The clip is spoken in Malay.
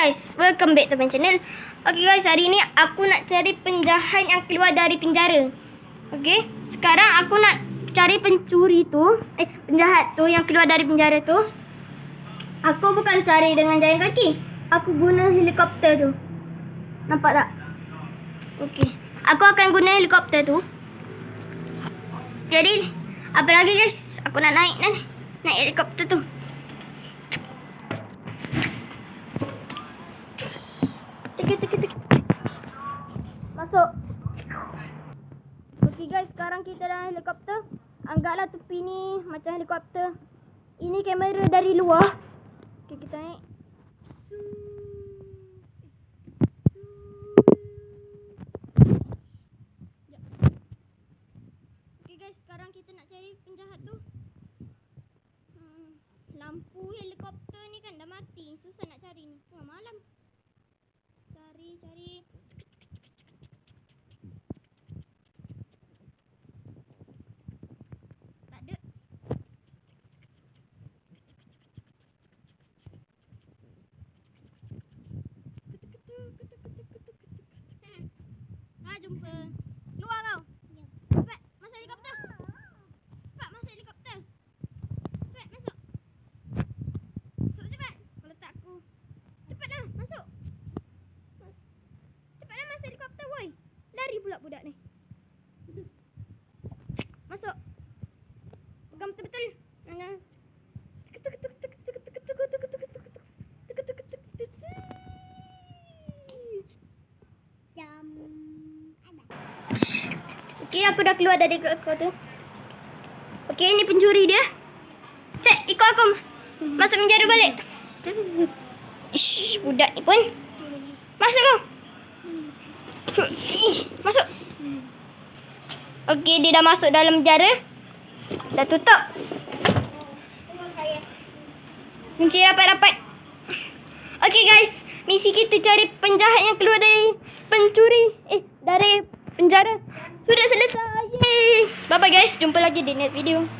guys, welcome back to my channel. Okay guys, hari ni aku nak cari penjahat yang keluar dari penjara. Okay, sekarang aku nak cari pencuri tu, eh penjahat tu yang keluar dari penjara tu. Aku bukan cari dengan jalan kaki. Aku guna helikopter tu. Nampak tak? Okay. Aku akan guna helikopter tu. Jadi, apa lagi guys? Aku nak naik ni. Naik helikopter tu. Masuk. Okey guys, sekarang kita dalam helikopter. Anggaplah tepi ni macam helikopter. Ini kamera dari luar. Okey, kita naik. Okey guys, sekarang kita nak cari penjahat tu. Hmm, lampu helikopter ni kan dah mati. Susah nak cari ni. Tengah malam. Cari, cari. Ha ha ha. Okey, aku dah keluar dari kau tu. Okey, ni pencuri dia. Cek, ikut aku. Masuk penjara balik. Ish, budak ni pun. Masuk kau. Masuk. Okey, dia dah masuk dalam penjara. Dah tutup. Kunci rapat-rapat. Okey guys, misi kita cari penjahat yang keluar dari pencuri. Eh, dari penjara. Sudah selesai. Bye bye guys, jumpa lagi di next video.